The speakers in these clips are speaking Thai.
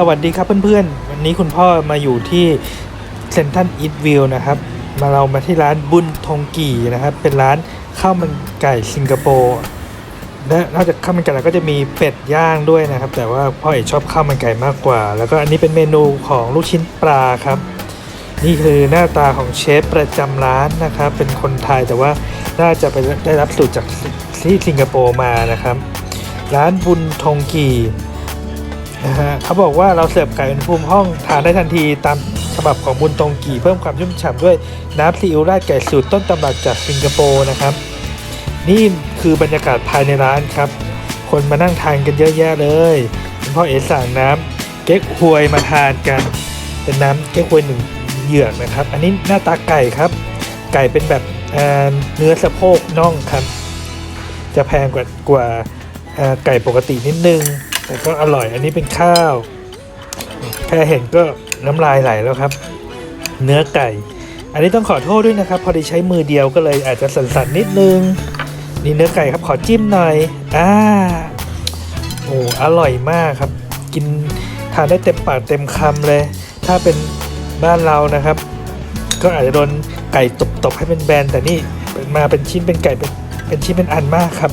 สวัสดีครับเพื่อนๆ วันนี้คุณพ่อมาอยู่ที่เซนทันอีทวิวนะครับ มาเรามาที่ร้านบุญทงกี่นะครับ เป็นร้านข้าวมันไก่สิงคโปร์และนอกจากข้าวมันไก่แล้วก็จะมีเป็ดย่างด้วยนะครับ แต่ว่าพ่อเอกชอบข้าวมันไก่มากกว่า แล้วก็อันนี้เป็นเมนูของลูกชิ้นปลาครับ นี่คือหน้าตาของเชฟประจำร้านนะครับ เป็นคนไทยแต่ว่าน่าจะไปได้รับสูตรจากที่สิงคโปร์มานะครับ ร้านบุญทงกี่ นะฮะเขาบอกว่าเราเสิร์ฟไก่อุณหภูมิห้องทานได้ทันทีตามฉบับของบุญตรงกี่เพิ่มความชุ่มฉ่ำด้วยน้ำซีอิ๊วราดไก่สูตรต้นตำรับจากสิงคโปร์นะครับ นี่คือบรรยากาศภายในร้านครับ คนมานั่งทานกันเยอะแยะเลยคุณพ่อเอสั่งน้ำเก๊กฮวยมาทานกัน เป็นน้ำเก๊กฮวยหนึ่งเหยือกนะครับ อันนี้หน้าตาไก่ครับ ไก่เป็นแบบเเนื้อสะโพกน่องครับ จะแพงกว่ากว่าไก่ปกตินิดนึง แต่ก็อร่อยอันนี้เป็นข้าว แค่เห็นก็น้ำลายไหลแล้วครับ เนื้อไก่ อันนี้ต้องขอโทษด้วยนะครับ พอดีใช้มือเดียวก็เลยอาจจะสั่นๆนิดนึง นี่เนื้อไก่ครับขอจิ้มหน่อยอ่าโอ้อร่อยมากครับ กินทานได้เต็มปากเต็มคำเลย ถ้าเป็นบ้านเรานะครับ ก็อาจจะโดนไก่ตบๆให้เป็นแบนแต่นี่มาเป็นชิ้นเป็นไก่เป็นเป็นชิ้นเป็นอันมากครับ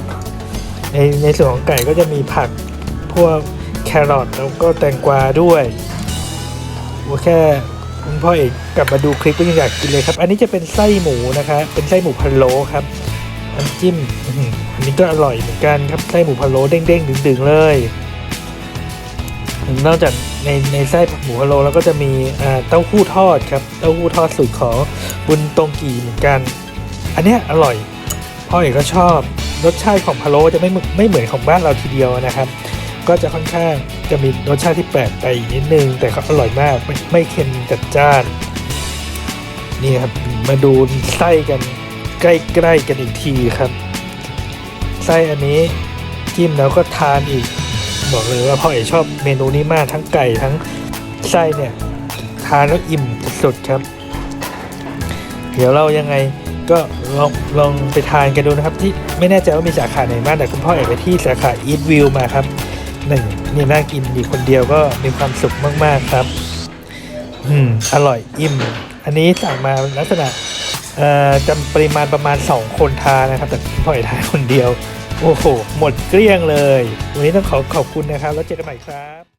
ในในส่วนของไก่ก็จะมีผัก พวกแครอทแล้วก็แตงกวาด้วยว่าแค่คุณพ่อเอกกลับมาดูคลิปก็ยังอยากกินเลยครับ อันนี้จะเป็นไส้หมูนะคะเป็นไส้หมูพะโล้ครับน้ำจิ้มอันนี้ก็อร่อยเหมือนกันครับไส้หมูพะโล้เด้งๆดึงๆเลยนอกจากในในไส้หมูพะโล้แล้วก็จะมีเต้าหู้ทอดครับเต้าหู้ทอดสูตรของบุญตรงกีเหมือนกัน อันนี้อร่อยพ่อเอกก็ชอบรสชาติของพะโล้จะไม่ไม่เหมือนของบ้านเราทีเดียวนะครับ ก็จะค่อนข้างจะมีรสชาติที่แปลกไปนิดนึง แต่ก็อร่อยมากไม่ไม่เค็มจัดจ้าน นี่ครับมาดูไส้กันใกล้ๆกันอีกทีครับ ไส้อันนี้จิ้มแล้วก็ทานอีก บอกเลยว่าพ่อเอกชอบเมนูนี้มากทั้งไก่ทั้งไส้เนี่ย ทานแล้วอิ่มสุดๆครับ เดี๋ยวเรายังไงก็ลองลองไปทานกันดูนะครับ ที่ไม่แน่ใจว่ามีสาขาไหนบ้างแต่คุณพ่อเอกไปที่สาขา Eat View มาครับ หนึ่งนี่น่ากินดีคนเดียวก็มีความสุขมาก ๆ ครับ อืม อร่อยอิ่ม อันนี้สั่งมาลักษณะเอ่อจำปริมาณประมาณ 2 คนทานนะครับ แต่พ่อยทานคนเดียว โอ้โห หมดเกลี้ยงเลย วันนี้ต้องขอขอบคุณนะครับ แล้วเจอกันใหม่ครับ